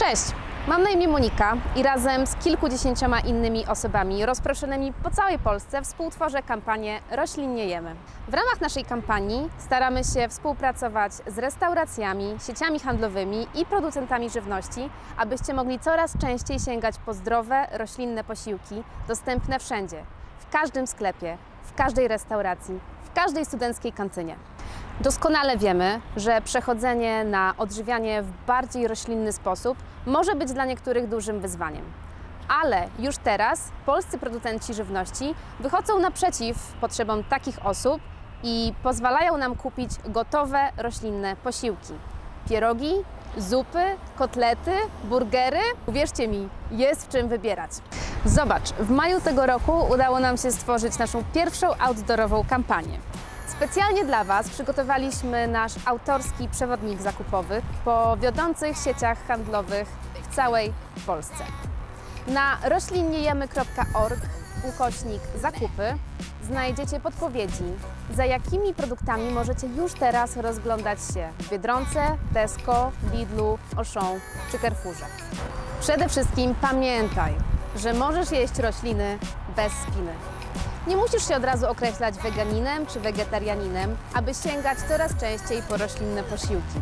Cześć! Mam na imię Monika i razem z kilkudziesięcioma innymi osobami rozproszonymi po całej Polsce współtworzę kampanię Roślinnie Jemy. W ramach naszej kampanii staramy się współpracować z restauracjami, sieciami handlowymi i producentami żywności, abyście mogli coraz częściej sięgać po zdrowe, roślinne posiłki dostępne wszędzie, w każdym sklepie, w każdej restauracji, w każdej studenckiej kantynie. Doskonale wiemy, że przechodzenie na odżywianie w bardziej roślinny sposób może być dla niektórych dużym wyzwaniem. Ale już teraz polscy producenci żywności wychodzą naprzeciw potrzebom takich osób i pozwalają nam kupić gotowe roślinne posiłki. Pierogi, zupy, kotlety, burgery. Uwierzcie mi, jest w czym wybierać. Zobacz, w maju tego roku udało nam się stworzyć naszą pierwszą outdoorową kampanię. Specjalnie dla Was przygotowaliśmy nasz autorski przewodnik zakupowy po wiodących sieciach handlowych w całej Polsce. Na roślinniejemy.org ukośnik zakupy znajdziecie podpowiedzi, za jakimi produktami możecie już teraz rozglądać się w Biedronce, Tesco, Lidlu, Auchan czy Carrefourze. Przede wszystkim pamiętaj, że możesz jeść rośliny bez spiny. Nie musisz się od razu określać weganinem czy wegetarianinem, aby sięgać coraz częściej po roślinne posiłki.